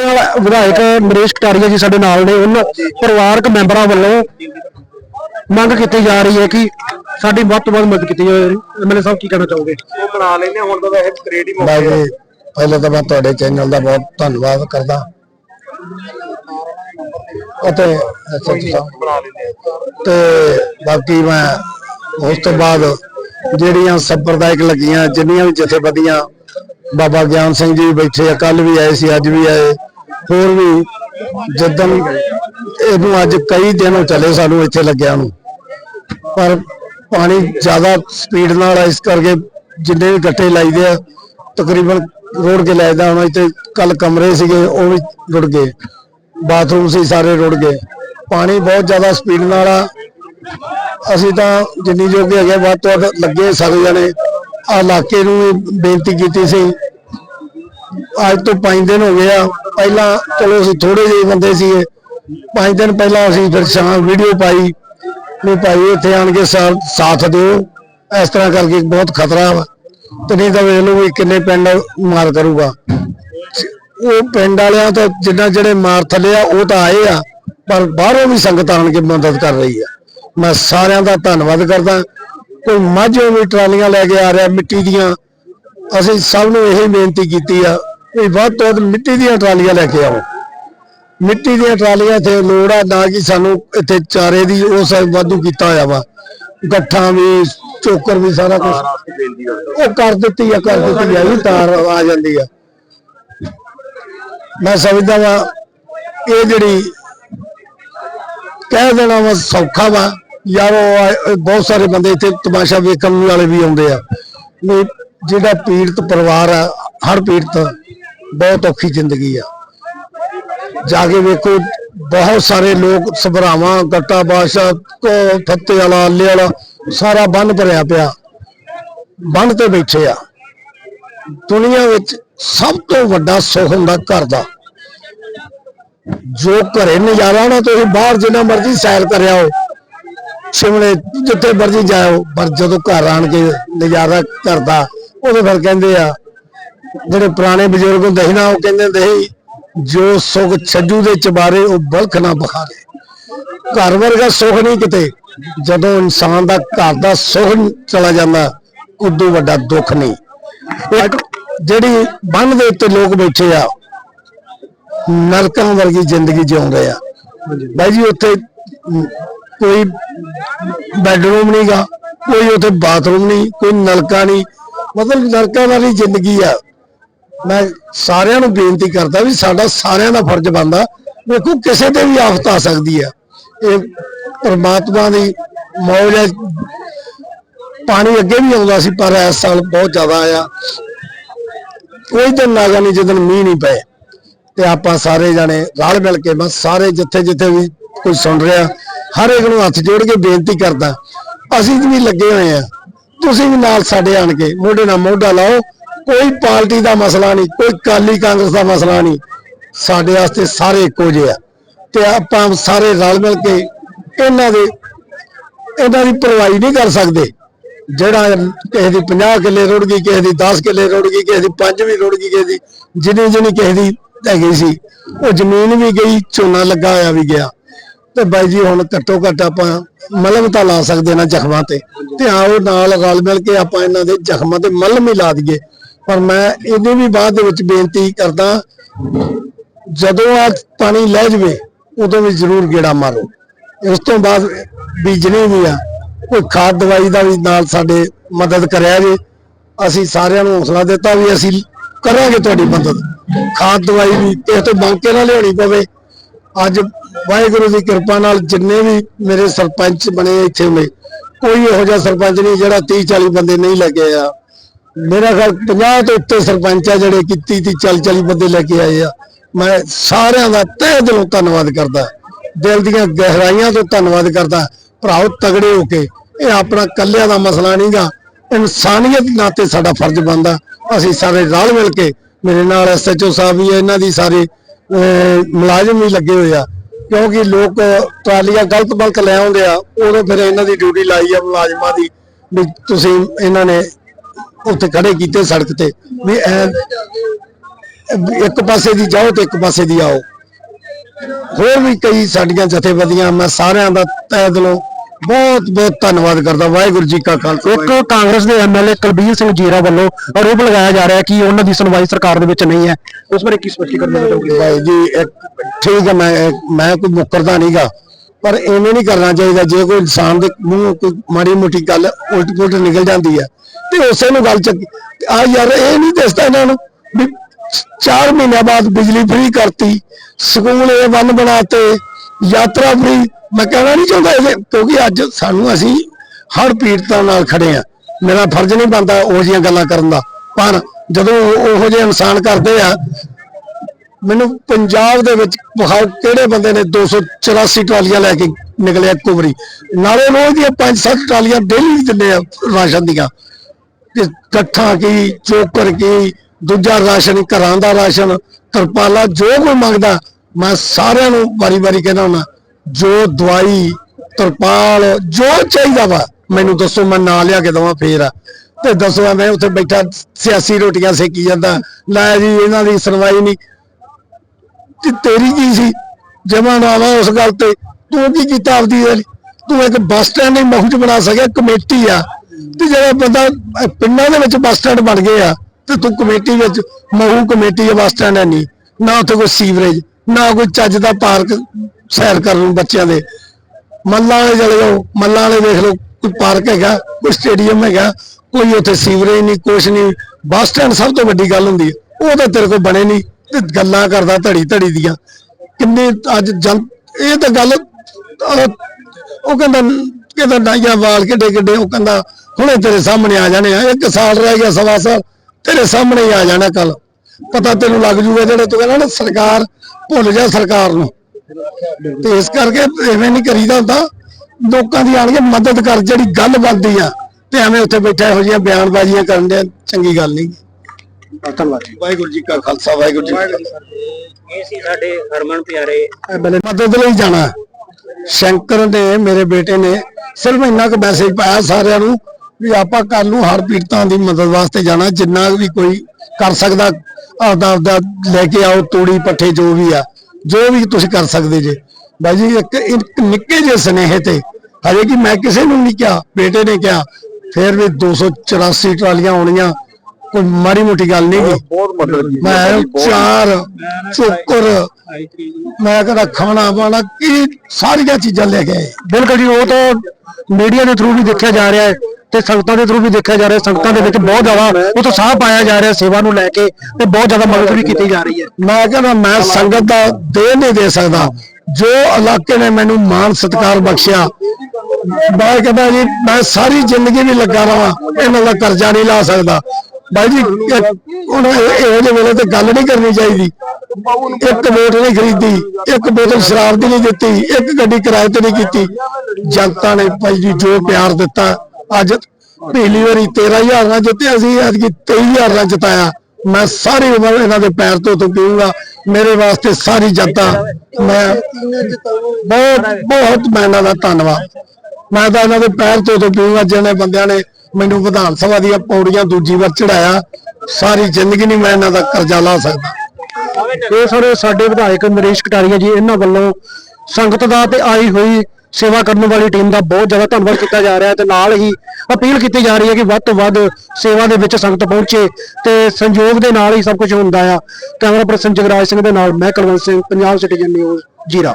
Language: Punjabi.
ਸਾਡੇ ਨਾਲ ਵਿਧਾਇਕ ਨਰੇਸ਼ ਕਟਾਰੀਆ ਜੀ ਸਾਡੇ ਨਾਲ ਨੇ ਉਹਨਾਂ ਪਰਿਵਾਰਕ ਮੈਂਬਰਾਂ ਵੱਲੋਂ ਮੰਗ ਕੀਤੀ ਜਾ ਰਹੀ ਹੈ ਕਿ ਸਾਡੀ ਵੱਧ ਤੋਂ ਵੱਧ ਮਦਦ ਕੀਤੀ ਜਾਵੇ। ਐਮਐਲਏ ਸਾਹਿਬ ਕੀ ਕਹਿਣਾ ਚਾਹੋਗੇ? ਉਹ ਬਣਾ ਲੈਨੇ ਹੁਣ ਤਾਂ ਵੈਸੇ ਗ੍ਰੇਡ ਹੀ ਮੈਂ ਜੀ ਪਹਿਲਾਂ ਤਾਂ ਮੈਂ ਤੁਹਾਡੇ ਚੈਨਲ ਦਾ ਬਹੁਤ ਧੰਨਵਾਦ ਕਰਦਾ। ਅਤੇ ਤੇ ਬਾਕੀ ਮੈਂ ਉਸ ਤੋਂ ਬਾਅਦ ਜਿਹੜੀਆਂ ਸੰਪਰਦਾਇਕ ਲੱਗੀਆਂ ਜਿੰਨੀਆਂ ਵੀ ਜਥੇਬੰਦੀਆਂ ਬਾਬਾ ਗਿਆਨ ਸਿੰਘ ਜੀ ਵੀ ਬੈਠੇ ਆ ਕੱਲ ਵੀ ਆਏ ਸੀ ਅੱਜ ਵੀ ਆਏ। ਹੋਰ ਵੀ ਜਦੋਂ ਇਹਨੂੰ ਅੱਜ ਕਈ ਦਿਨ ਹੋ ਚੱਲੇ ਸਾਨੂੰ ਇੱਥੇ ਲੱਗਿਆ ਨੂੰ। ਪਰ ਪਾਣੀ ਜ਼ਿਆਦਾ ਸਪੀਡ ਨਾਲ ਆ, ਇਸ ਕਰਕੇ ਜਿੰਨੇ ਵੀ ਗੱਟੇ ਲਾਈਦੇ ਆ ਤਕਰੀਬਨ ਰੋੜ ਕੇ ਲਾਇਦਾ ਹੁਣ ਇੱਥੇ ਕੱਲ ਕਮਰੇ ਸੀਗੇ ਉਹ ਵੀ ਰੁੜ ਗਏ। ਬਾਥਰੂਮ ਸੀ ਸਾਰੇ ਰੁੜ ਗਏ। ਪਾਣੀ ਬਹੁਤ ਜ਼ਿਆਦਾ ਸਪੀਡ ਨਾਲ ਆ। ਅਸੀਂ ਤਾਂ ਜਿੰਨੀ ਜੋਗੇ ਹੈਗੇ ਵੱਧ ਤੋਂ ਵੱਧ ਲੱਗੇ ਸਾਰੇ ਜਣੇ। ਆ ਇਲਾਕੇ ਨੂੰ ਵੀ ਬੇਨਤੀ ਕੀਤੀ ਸੀ। ਅੱਜ ਤੋਂ 5 ਦਿਨ ਹੋ ਗਏ ਆ। ਪਹਿਲਾਂ ਚਲੋ ਅਸੀਂ ਥੋੜੇ ਜਿਹੇ ਬੰਦੇ ਸੀਗੇ। 5 ਦਿਨ ਪਹਿਲਾਂ ਅਸੀਂ ਫਿਰ ਸ਼ਾਮ ਵੀਡੀਓ ਪਾਈ। ਵੀ ਭਾਈ ਇੱਥੇ ਆਣ ਕੇ ਸਾ- ਸਾਥ ਦਿਓ। ਇਸ ਤਰ੍ਹਾਂ ਕਰਕੇ ਬਹੁਤ ਖਤਰਾ ਵਾ। ਤੇ ਨਹੀਂ ਤਾਂ ਵੇਖ ਲਓ ਵੀ ਕਿੰਨੇ ਪਿੰਡ ਮਾਰ ਕਰੂਗਾ। ਉਹ ਪਿੰਡ ਵਾਲਿਆਂ ਤੋਂ ਜਿੰਨਾ ਜਿਹੜੇ ਮਾਰ ਥੱਲੇ ਆ, ਉਹ ਤਾਂ ਆਏ ਆ। ਪਰ ਬਾਹਰੋਂ ਵੀ ਸੰਗਤ ਆਣ ਕੇ ਮਦਦ ਕਰ ਰਹੀ ਆ। ਮੈਂ ਸਾਰਿਆਂ ਦਾ ਧੰਨਵਾਦ ਕਰਦਾ। ਕੋਈ ਮਾਝੋਂ ਵੀ ਟਰਾਲੀਆਂ ਲੈ ਕੇ ਆ ਰਿਹਾ ਮਿੱਟੀ ਦੀਆਂ। ਅਸੀਂ ਸਭ ਨੂੰ ਇਹ ਬੇਨਤੀ ਕੀਤੀ ਆ। ਵੀ ਵੱਧ ਤੋਂ ਵੱਧ ਮਿੱਟੀ ਦੀਆਂ ਟਰਾਲੀਆਂ ਲੈ ਕੇ ਆਓ। ਮਿੱਟੀ ਦੀਆਂ ਟਰਾਲੀਆਂ ਇੱਥੇ ਲੋੜ ਆ ਨਾ ਕਿ ਸਾਨੂੰ ਇੱਥੇ ਚਾਰੇ ਦੀ ਉਹ ਸਭ ਵਾਧੂ ਕੀਤਾ ਹੋਇਆ ਵਾ। ਗੱਠਾਂ ਵੀ ਚੋਕਰ ਵੀ ਸਾਰਾ ਕੁਝ ਉਹ ਕਰ ਦਿੱਤੀ ਆ ਕਰ ਦਿੱਤੀ ਆ ਵੀ ਤਾਰ ਆ ਜਾਂਦੀ ਆ। ਮੈਂ ਸਮਝਦਾ ਵਾ ਇਹ ਜਿਹੜੀ ਕਹਿ ਦੇਣਾ ਵਾ ਸੌਖਾ ਵਾ। ਯਾਰ ਉਹ ਬਹੁਤ ਸਾਰੇ ਬੰਦੇ ਇੱਥੇ ਤਮਾਸ਼ਾ ਵੇਖਣ ਵਾਲੇ ਵੀ ਆਉਂਦੇ ਆ। ਜਿਹੜਾ ਪੀੜਤ ਪਰਿਵਾਰ ਆ ਹਰ ਪੀੜਤ ਬਹੁਤ ਔਖੀ ਜ਼ਿੰਦਗੀ ਆ। ਜਾ ਕੇ ਵੇਖੋ, ਬਹੁਤ ਸਾਰੇ ਲੋਕ ਸਭਰਾਵਾਂ ਕੱਟਾ ਬਾਸ਼ਾ ਕੋ ਫੱਤੇ ਵਾਲਾ, ਆਲੇ ਵਾਲਾ, ਸਾਰਾ ਬੰਨ ਭਰਿਆ ਪਿਆ। ਬੰਨ ਤੇ ਬੈਠੇ ਆ। ਦੁਨੀਆ ਵਿੱਚ ਸਭ ਤੋਂ ਵੱਡਾ ਸੁੱਖ ਹੁੰਦਾ ਘਰ ਦਾ। ਜੋ ਘਰੇ ਨਜ਼ਾਰਾ ਨਾ ਤੁਸੀਂ ਬਾਹਰ ਜਿੰਨਾ ਮਰਜ਼ੀ ਸੈਰ ਕਰਿਆ ਹੋ, ਸ਼ਿਮਲੇ ਜਿੱਥੇ ਮਰਜ਼ੀ ਜਾਓ ਪਰ ਜਦੋਂ ਘਰ ਆਣ ਕੇ ਨਜ਼ਾਰਾ ਕਰਦਾ ਉਦੋਂ ਫਿਰ ਕਹਿੰਦੇ ਆ ਜਿਹੜੇ ਪੁਰਾਣੇ ਬਜ਼ੁਰਗ ਹੁੰਦੇ ਸੀ ਨਾ, ਉਹ ਕਹਿੰਦੇ ਹੁੰਦੇ ਸੀ, ਜੋ ਸੁਖ ਛੱਜੂ ਦੇ ਚਬਾਰੇ, ਉਹ ਬਲਖ ਨਾ ਬਖਾਰੇ। ਘਰ ਵਰਗਾ ਸੁਖ ਨਹੀਂ ਕਿਤੇ। ਜਦੋਂ ਇਨਸਾਨ ਦਾ ਘਰ ਦਾ ਸੁਖ ਚਲਾ ਜਾਂਦਾ, ਉਦੋਂ ਵੱਡਾ ਦੁੱਖ ਨਹੀਂ। ਜਿਹੜੀ ਬੰਨ ਦੇ ਉੱਤੇ ਲੋਕ ਬੈਠੇ ਆ, ਨਰਕਾਂ ਵਰਗੀ ਜ਼ਿੰਦਗੀ ਜਿਉਂਦੇ ਆ। ਬਾਈ ਜੀ, ਉੱਥੇ ਕੋਈ ਬੈਡਰੂਮ ਨਹੀਂਗਾ, ਕੋਈ ਉੱਥੇ ਬਾਥਰੂਮ ਨਹੀਂ, ਕੋਈ ਨਲਕਾ ਨਹੀਂ। ਮਤਲਬ ਨਰਕਾਂ ਵਾਲੀ ਜ਼ਿੰਦਗੀ ਆ। ਮੈਂ ਸਾਰਿਆਂ ਨੂੰ ਬੇਨਤੀ ਕਰਦਾ ਵੀ ਸਾਡਾ ਸਾਰਿਆਂ ਦਾ ਫਰਜ਼ ਬਣਦਾ, ਵੇਖੋ ਕਿਸੇ ਤੇ ਵੀ ਆਫਤ ਆ ਸਕਦੀ ਹੈ ਇਹ ਪਰਮਾਤਮਾ ਦੀ ਮੌਜ ਹੈ। ਪਾਣੀ ਅੱਗੇ ਵੀ ਆਉਂਦਾ ਸੀ, ਪਰ ਇਸ ਸਾਲ ਬਹੁਤ ਜ਼ਿਆਦਾ ਆਇਆ। ਕੋਈ ਦਿਨ ਨਾ ਜਾਣੀ ਜਦੋਂ ਮੀਂਹ ਨਹੀਂ ਪਏ। ਤੇ ਆਪਾਂ ਸਾਰੇ ਜਾਣੇ ਰਲ ਮਿਲ ਕੇ ਬਸ ਸਾਰੇ ਜਿੱਥੇ ਜਿੱਥੇ ਵੀ ਕੋਈ ਸੁਣ ਰਿਹਾ, ਹਰ ਇੱਕ ਨੂੰ ਹੱਥ ਜੋੜ ਕੇ ਬੇਨਤੀ ਕਰਦਾ, ਅਸੀਂ ਵੀ ਲੱਗੇ ਹੋਏ ਆ। ਤੁਸੀਂ ਵੀ ਨਾਲ ਸਾਡੇ ਆਣ ਕੇ ਮੋਢੇ ਨਾਲ ਮੋਢਾ ਲਾਓ ਕੋਈ ਪਾਰਟੀ ਦਾ ਮਸਲਾ ਨਹੀਂ, ਕੋਈ ਕਾਲੀ ਕਾਂਗਰਸ ਦਾ ਮਸਲਾ ਨਹੀਂ। ਸਾਡੇ ਵਾਸਤੇ ਸਾਰੇ ਇੱਕੋ ਜਿਹੇ ਆ। ਤੇ ਆਪਾਂ ਸਾਰੇ ਰਲ ਮਿਲ ਕੇ ਇਹਨਾਂ ਦੇ, ਇਹਨਾਂ ਦੀ ਪਰਵਾਹੀ ਨਹੀਂ ਕਰ ਸਕਦੇ। ਜਿਹੜਾ ਕਿਸੇ ਦੀ 50 ਕਿੱਲੇ ਰੁੜ ਗਈ, ਕਿਸੇ ਦੀ 10 ਕਿੱਲੇ ਰੁੜ ਗਈ, ਕਿਸੇ ਦੀ 5 ਵੀ ਰੁੜ ਗਈ, ਕਿਸੇ ਦੀ ਜਿੰਨੀ ਜਿੰਨੀ ਕਿਸੇ ਦੀ ਹੈਗੀ ਸੀ, ਉਹ ਜ਼ਮੀਨ ਵੀ ਗਈ, ਝੋਨਾ ਲੱਗਾ ਹੋਇਆ ਵੀ ਗਿਆ। ਤੇ ਬਾਈ ਜੀ, ਹੁਣ ਘੱਟੋ ਘੱਟ ਆਪਾਂ ਮਲਮ ਤਾਂ ਲਾ ਸਕਦੇ ਨਾ ਜ਼ਖਮਾਂ ਤੇ। ਤੇ ਆਓ ਨਾਲ ਰਲ ਮਿਲ ਕੇ ਆਪਾਂ ਇਹਨਾਂ ਦੇ ਜ਼ਖਮਾਂ ਤੇ ਮਲਮ ਹੀ ਲਾ ਦਈਏ। ਪਰ ਮੈਂ ਇਹਦੀ ਵੀ ਬਾਅਦ ਦੇ ਵਿੱਚ ਬੇਨਤੀ ਕਰਦਾ, ਜਦੋਂ ਆ ਪਾਣੀ ਲੈ ਜਵੇ, ਉਦੋਂ ਵੀ ਜ਼ਰੂਰ ਗੇੜਾ ਮਾਰੋ। ਉਸ ਤੋਂ ਬਾਅਦ ਬੀਜਣੀ ਵੀ ਆ। ਕੋਈ ਖਾਦ ਦਵਾਈ ਦਾ ਵੀ ਨਾਲ ਸਾਡੇ ਮਦਦ ਕਰਿਆ ਜੇ। ਅਸੀਂ ਸਾਰਿਆਂ ਨੂੰ ਹੌਸਲਾ ਦਿੱਤਾ ਵੀ ਅਸੀਂ ਕਰਾਂਗੇ ਤੁਹਾਡੀ ਮਦਦ। ਖਾਦ ਦਵਾਈ ਵੀ ਕਿਸੇ ਤੋਂ ਮੰਗ ਕੇ ਨਾ ਲਿਆਉਣੀ ਪਵੇ। ਅੱਜ ਵਾਹਿਗੁਰੂ ਦੀ ਕਿਰਪਾ ਨਾਲ ਜਿੰਨੇ ਵੀ ਮੇਰੇ ਸਰਪੰਚ ਬਣੇ ਇੱਥੇ ਹੋਏ, ਕੋਈ ਇਹੋ ਜਿਹਾ ਸਰਪੰਚ ਨਹੀਂ ਜਿਹੜਾ 30 40 ਬੰਦੇ ਨਹੀਂ ਲੱਗੇ ਆ ਮੇਰਾ ਖਿਆਲ 50 ਤੋਂ ਉੱਤੇ ਸਰਪੰਚ ਆ ਜਿਹੜੇ ਕਿ 30 30 40 40 ਬੰਦੇ ਲੈ ਕੇ ਆਏ ਆ। ਮੈਂ ਸਾਰਿਆਂ ਦਾ ਤਹਿ ਦਿਲੋਂ ਧੰਨਵਾਦ ਕਰਦਾ। ਦਿਲ ਦੀਆਂ ਗਹਿਰਾਈਆਂ ਤੋਂ ਧੰਨਵਾਦ ਕਰਦਾ। ਭਰਾਓ ਤਗੜੇ ਹੋ ਕੇ। ਇਹ ਆਪਣਾ ਕੱਲਿਆਂ ਦਾ ਮਸਲਾ ਨਹੀਂਗਾ। ਇਨਸਾਨੀਅਤ ਨਾਤੇ ਸਾਡਾ ਫਰਜ਼ ਬਣਦਾ। ਅਸੀਂ ਸਾਰੇ ਰਲ ਮਿਲ ਕੇ ਮੇਰੇ ਨਾਲ ਐਸਐਚਓ ਸਾਹਿਬ ਵੀ ਆ, ਇਹਨਾਂ ਦੀ ਸਾਰੇ ਅਹ, ਮੁਲਾਜ਼ਮ ਵੀ ਲੱਗੇ ਹੋਏ ਆ। ਕਿਉਂਕਿ ਲੋਕ ਟਰਾਲੀਆਂ ਗਲਤ ਬਲਕ ਲੈ ਆਉਂਦੇ ਆ। ਉਦੋਂ ਫਿਰ ਇਹਨਾਂ ਦੀ ਡਿਊਟੀ ਲਾਈ ਆ ਮੁਲਾਜ਼ਮਾਂ ਦੀ। ਵੀ ਤੁਸੀਂ ਇਹਨਾਂ ਨੇ ਉੱਥੇ ਖੜੇ ਕੀਤੇ ਸੜਕ ਤੇ। ਵੀ ਐ ਇੱਕ ਪਾਸੇ ਦੀ ਜਾਓ ਤੇ ਇੱਕ ਪਾਸੇ ਦੀ ਆਓ। ਹੋਰ ਵੀ ਕਈ ਸਾਡੀਆਂ ਜਥੇਬੰਦੀਆਂ ਮੈਂ ਸਾਰਿਆਂ ਦਾ ਤਹਿ ਦਿਲੋਂ ਬਹੁਤ ਬਹੁਤ ਧੰਨਵਾਦ ਕਰਦਾ। ਵਾਹਿਗੁਰੂ ਜੀ ਕਾ ਖਾਲਸਾ। ਇੱਕ ਕਾਂਗਰਸ ਦੇ ਐਮਐਲਏ ਕੁਲਬੀਰ ਸਿੰਘ ਜੀਰਾ ਵੱਲੋਂ ਆਰੋਪ ਲਗਾਇਆ ਜਾ ਰਿਹਾ ਕਿ ਉਹਨਾਂ ਦੀ ਸੁਣਵਾਈ ਸਰਕਾਰ ਦੇ ਵਿੱਚ ਨਹੀਂ ਹੈ। ਉਸ ਬਾਰੇ ਕੀ ਸਪਸ਼ਟੀਕਰਨ ਦੇਣਾ ਚਾਹੋਗੇ ਭਾਈ ਜੀ ਠੀਕ ਹੈ ਮੈਂ ਮੈਂ ਕੋਈ ਮੁੱਕਰਦਾ ਨਹੀਂਗਾ ਪਰ ਐਵੇਂ ਨਹੀਂ ਕਰਨਾ ਚਾਹੀਦਾ, ਜੇ ਕੋਈ ਇਨਸਾਨ ਦੇ ਮੂੰਹੋਂ ਕੋਈ ਮਾੜੀ ਮੋਟੀ ਗੱਲ ਉਲਟ ਪੁਲਟ ਨਿਕਲ ਜਾਂਦੀ ਹੈ, ਤੇ ਉਸੇ ਨੂੰ ਗੱਲ ਚੱਕ। ਆ ਯਾਰ, ਇਹ ਨਹੀਂ ਦੱਸਦਾ ਇਹਨਾਂ ਨੂੰ ਵੀ 4 ਮਹੀਨਿਆਂ ਬਾਅਦ ਬਿਜਲੀ ਫ੍ਰੀ ਕਰਤੀ, ਸਕੂਲ ਇਹ ਬੰਨ ਬਣਾਤੇ, ਯਾਤਰਾ ਫ੍ਰੀ ਮੈਂ ਕਹਿਣਾ ਨਹੀਂ ਚਾਹੁੰਦਾ ਇਹ, ਕਿਉਂਕਿ ਅੱਜ ਸਾਨੂੰ ਅਸੀਂ ਹਰ ਪੀੜਤਾਂ ਨਾਲ ਖੜੇ ਆ ਮੇਰਾ ਫਰਜ਼ ਨਹੀਂ ਬਣਦਾ ਉਹ ਜਿਹੀਆਂ ਗੱਲਾਂ ਕਰਨ ਦਾ। ਪਰ ਜਦੋਂ ਉਹ- ਉਹੋ ਜਿਹੇ ਇਨਸਾਨ ਕਰਦੇ ਆ ਮੈਨੂੰ ਪੰਜਾਬ ਦੇ ਵਿੱਚ ਵਿਖਾਓ ਕਿਹੜੇ ਬੰਦੇ ਨੇ 284 ਟਰਾਲੀਆਂ ਲੈ ਕੇ ਨਿਕਲਿਆ ਕੁਮਰੀ ਨਾਲੇ ਰੋਜ਼ ਦੀਆਂ 5-7 ਟਰਾਲੀਆਂ ਡੇਲੀ ਦਿੰਦੇ ਆ ਰਾਸ਼ਨ ਦੀਆਂ। ਤੇ ਕੱਠਾ ਕੀ, ਚੋਕਰ ਕੀ, ਦੂਜਾ ਰਾਸ਼ਨ ਘਰਾਂ ਦਾ ਰਾਸ਼ਨ, ਤਰਪਾਲਾ ਜੋ ਕੋਈ ਮੰਗਦਾ, ਮੈਂ ਸਾਰਿਆਂ ਨੂੰ ਵਾਰੀ-ਵਾਰੀ ਕਹਿੰਦਾ ਹੁੰਦਾ, ਜੋ ਦਵਾਈ, ਤਰਪਾਲ, ਜੋ ਚਾਹੀਦਾ ਵਾ, ਮੈਨੂੰ ਦੱਸੋ ਮੈਂ ਨਾ ਲਿਆ ਕੇ ਦਵਾਂ ਫੇਰ। ਆ ਤੇ ਦੱਸੋ ਮੈਂ ਉੱਥੇ ਬੈਠਾ ਸਿਆਸੀ ਰੋਟੀਆਂ ਸੇਕੀ ਜਾਂਦਾ, ਲੈ ਜੀ, ਇਹਨਾਂ ਦੀ ਸੁਣਵਾਈ ਨਹੀਂ। ਤੇ ਤੇਰੀ ਕੀ ਸੀ? ਜਮਾ ਨਾਵਾ ਉਸ ਗੱਲ ਤੇ। ਤੂੰ ਕੀ ਕੀਤਾ ਆਪਦੀ ਵਾਲੀ? ਤੂੰ ਇੱਕ ਬੱਸ ਸਟੈਂਡ ਨਹੀਂ ਮਹੂਜ ਬਣਾ ਸਕਿਆ, ਕਮੇਟੀ ਆ। ਤੇ ਜਿਹੜਾ ਬੰਦਾ ਪਿੰਡਾਂ ਦੇ ਵਿੱਚ ਬੱਸ ਸਟੈਂਡ ਬਣ ਗਏ ਆ ਤੇ ਤੂੰ ਕਮੇਟੀ ਵਿੱਚ ਮਹੂ ਕਮੇਟੀ ਆ, ਬੱਸ ਸਟੈਂਡ ਨਹੀਂ। ਨਾ ਉੱਥੇ ਕੋਈ ਸੀਵਰੇਜ, ਨਾ ਕੋਈ ਚੱਜ ਦਾ ਪਾਰਕ ਸੈਰ ਕਰਨ ਨੂੰ ਬੱਚਿਆਂ ਦੇ। ਮੱਲਾਂ ਵਾਲੇ ਚਲੇ ਜਾਓ, ਮੱਲਾਂ ਵਾਲੇ ਦੇਖ ਲਓ, ਕੋਈ ਪਾਰਕ ਹੈਗਾ, ਕੋਈ ਸਟੇਡੀਅਮ ਹੈਗਾ, ਕੋਈ ਉੱਥੇ ਸੀਵਰੇਜ ਨਹੀਂ, ਕੁਛ ਨਹੀਂ। ਬੱਸ ਸਟੈਂਡ ਸਭ ਤੋਂ ਵੱਡੀ ਗੱਲ ਹੁੰਦੀ ਉਹ ਤਾਂ ਤੇਰੇ ਕੋਲ ਬਣੇ ਨਹੀਂ। ਤੇ ਗੱਲਾਂ ਕਰਦਾ ਧੜੀ ਧੜੀ ਦੀਆਂ। ਕਿੰਨੇ ਅੱਜ ਜਨ ਇਹ ਤਾਂ ਗੱਲ ਉਹ ਕਹਿੰਦਾ ਕਹਿੰਦਾ ਨਾਈਆਂ ਵਾਲ ਕਿੱਡੇ ਕਿੱਡੇ, ਉਹ ਕਹਿੰਦਾ, ਹੁਣੇ ਤੇਰੇ ਸਾਹਮਣੇ ਆ ਜਾਣੇ ਆ, ਇੱਕ ਸਾਲ ਰਹਿ ਗਿਆ ਸਵਾ ਸਾਲ, ਤੇਰੇ ਸਾਹਮਣੇ ਹੀ ਆ ਜਾਣਾ ਕੱਲ ਪਤਾ ਤੈਨੂੰ ਲੱਗ ਜੂਗਾ ਜਿਹੜੇ ਤੂੰ ਕਹਿੰਦਾ ਨਾ ਸਰਕਾਰ ਭੁੱਲ ਜਾ ਸਰਕਾਰ ਨੂੰ। ਤੇ ਇਸ ਕਰਕੇ ਐਵੇਂ ਨਹੀਂ ਕਰੀਦਾ ਹੁੰਦਾ। ਲੋਕਾਂ ਦੀ ਆਣ ਕੇ ਮਦਦ ਕਰ ਜਿਹੜੀ ਗੱਲ ਬਣਦੀ ਆ, ਤੇ ਐਵੇਂ ਉੱਥੇ ਬੈਠਾ ਇਹੋ ਜਿਹੀਆਂ ਬਿਆਨਬਾਜ਼ੀਆਂ ਕਰਨ ਦੇ ਚੰਗੀ ਗੱਲ ਨਹੀਂ। ਧੰਨਵਾਦ ਜੀ। ਵਾਹਿਗੁਰੂ ਜੀ ਕਾ ਖਾਲਸਾ ਵਾਹਿਗੁਰੂ ਜੀ ਕੀ ਫਤਿਹ। ਇਹ ਸੀ ਸਾਡੇ ਹਰਮਨ ਪਿਆਰੇ। ਐਮਐਲਏ ਮਦਦ ਲਈ ਜਾਣਾ। ਸ਼ੰਕਰ ਨੇ ਮੇਰੇ ਬੇਟੇ ਨੇ ਸਿਰਫ ਇੰਨਾ ਕੁ ਮੈਸੇਜ ਪਾਇਆ ਸਾਰਿਆਂ ਨੂੰ ਵੀ ਆਪਾਂ ਕੱਲ ਨੂੰ ਹਰ ਪੀੜਤਾਂ ਦੀ ਮਦਦ ਵਾਸਤੇ ਜਾਣਾ ਜਿੰਨਾ ਵੀ ਕੋਈ ਕਰ ਸਕਦਾ ਆਪਦਾ ਆਪਦਾ ਲੈ ਕੇ ਆਓ ਤੂੜੀ ਪੱਠੇ ਜੋ ਵੀ ਆ। ਜੋ ਵੀ ਤੁਸੀਂ ਕਰ ਸਕਦੇ ਜੇ। ਬਾਈ ਜੀ ਇੱਕ ਇੱਕ ਨਿੱਕੇ ਜਿਹੇ ਸੁਨੇਹੇ ਤੇ ਹਜੇ ਕਿ ਮੈਂ ਕਿਸੇ ਨੂੰ ਨਹੀਂ ਕਿਹਾ ਬੇਟੇ ਨੇ ਕਿਹਾ ਫਿਰ ਵੀ 284 ਟਰਾਲੀਆਂ ਆਉਣੀਆਂ ਕੋਈ ਮਾੜੀ ਮੋਟੀ ਗੱਲ ਨਹੀਂ ਗੀ ਬਹੁਤ ਮਦਦ ਕੀਤੀ। ਹੈ ਮੈਂ। ਚਾਰ ਚੋਕਰ ਮੈਂ ਕਹਿੰਦਾ ਖਾਣਾ ਬਾਣਾ ਕੀ ਸਾਰੀਆਂ ਚੀਜ਼ਾਂ ਲੈ ਕੇ ਆਏ। ਬਿਲਕੁਲ ਜੀ ਉਹ ਤਾਂ ਮੀਡੀਆ ਦੇ ਥਰੂ ਵੀ ਦੇਖਿਆ ਜਾ ਰਿਹਾ ਹੈ ਤੇ ਸੰਗਤਾਂ ਦੇ ਥਰੂ ਵੀ ਦੇਖਿਆ ਜਾ ਰਿਹਾ ਹੈ। ਸੰਗਤਾਂ ਦੇ ਵਿੱਚ ਬਹੁਤ ਜ਼ਿਆਦਾ ਉਹ ਤੋਂ ਸਾਹ ਪਾਇਆ ਜਾ ਰਿਹਾ ਸੇਵਾ ਨੂੰ ਲੈ ਕੇ ਤੇ ਬਹੁਤ ਜ਼ਿਆਦਾ ਮਦਦ ਵੀ ਕੀਤੀ ਜਾ ਰਹੀ ਹੈ। ਮੈਂ ਕਹਿੰਦਾ ਮੈਂ ਸੰਗਤ ਦਾ ਦੇ ਨਹੀਂ ਦੇ ਸਕਦਾ। ਜੋ ਇਲਾਕੇ ਨੇ ਮੈਨੂੰ ਮਾਣ ਸਤਿਕਾਰ ਬਖਸ਼ਿਆ ਮੈਂ ਕਹਿੰਦਾ ਜੀ ਮੈਂ ਸਾਰੀ ਜ਼ਿੰਦਗੀ ਵੀ ਲੱਗਾ ਰਵਾਂ ਇਹਨਾਂ ਦਾ ਕਰਜ਼ਾ ਨਹੀਂ ਲਾ ਸਕਦਾ। ਬਾਈ ਜੀ ਹੁਣ ਇਹ- ਜਿਹੇ ਵੇਲੇ ਤੇ ਗੱਲ ਨਹੀਂ ਕਰਨੀ ਚਾਹੀਦੀ। ਇੱਕ ਵੋਟ ਨਹੀਂ ਖਰੀਦੀ ਇੱਕ ਬੋਤਲ ਸ਼ਰਾਬ ਦੀ ਨਹੀਂ ਦਿੱਤੀ ਇੱਕ ਗੱਡੀ ਕਿਰਾਏ ਤੇ ਨਹੀਂ ਕੀਤੀ। ਜਨਤਾ ਨੇ ਭਾਈ ਜੀ ਜੋ ਪਿਆਰ ਦਿੱਤਾ ਅੱਜ ਪਿਛਲੀ ਵਾਰੀ 13000 ਨਾਲ ਜਿੱਤੇ ਅਸੀਂ ਐਤਕੀ 23000 ਨਾਲ ਜਿਤਾਇਆ। ਮੈਂ ਸਾਰੀ ਉਮਰ ਇਹਨਾਂ ਦੇ ਪੈਰ ਤੋਂ ਤੋਂ ਪੀਊਂਗਾ। ਮੇਰੇ ਵਾਸਤੇ ਸਾਰੀ ਜਨਤਾ ਮੈਂ ਬਹੁਤ ਬਹੁਤ ਮੈਂ ਇਹਨਾਂ ਦਾ ਧੰਨਵਾਦ। ਮੈਂ ਤਾਂ ਇਹਨਾਂ ਦੇ ਪੈਰ ਤੋਂ ਤੋਂ ਪੀਊਂਗਾ ਜਿਹਨੇ ਬੰਦਿਆਂ ਨੇ ਮੈਨੂੰ ਵਿਧਾਨ ਸਭਾ ਦੀਆਂ ਪੌੜੀਆਂ ਦੂਜੀ ਵਾਰ ਚੜਾਇਆ, ਸਾਰੀ ਜ਼ਿੰਦਗੀ ਨਹੀਂ ਮੈਂ ਇਹਨਾਂ ਦਾ ਕਰਜ਼ਾ ਲਾ ਸਕਦਾ। ਇਹ ਸਰ ਸਾਡੇ ਵਿਧਾਇਕ ਨਰੇਸ਼ ਕਟਾਰੀਆ ਜੀ, ਇਹਨਾਂ ਵੱਲੋਂ ਸੰਗਤ ਦਾ ਤੇ ਆਈ ਹੋਈ ਸੇਵਾ ਕਰਨ ਵਾਲੀ ਟੀਮ ਦਾ ਬਹੁਤ ਜ਼ਿਆਦਾ ਧੰਨਵਾਦ ਕੀਤਾ ਜਾ ਰਿਹਾ ਤੇ ਨਾਲ ਹੀ ਅਪੀਲ ਕੀਤੀ ਜਾ ਰਹੀ ਹੈ ਕਿ ਵੱਧ ਤੋਂ ਵੱਧ ਸੇਵਾ ਦੇ ਵਿੱਚ ਸੰਗਤ ਪਹੁੰਚੇ ਤੇ ਸੰਯੋਗ ਦੇ ਨਾਲ ਹੀ ਸਭ ਕੁਝ ਹੁੰਦਾ ਆ। ਕੈਮਰਾ ਪਰਸਨ ਜਗਰਾਜ ਸਿੰਘ ਦੇ ਨਾਲ ਮੈਂ ਕੁਲਵੰਤ ਸਿੰਘ, ਪੰਜਾਬ ਸਿਟੀਜ਼ਨ ਨਿਊਜ਼ ਜੀਰਾ।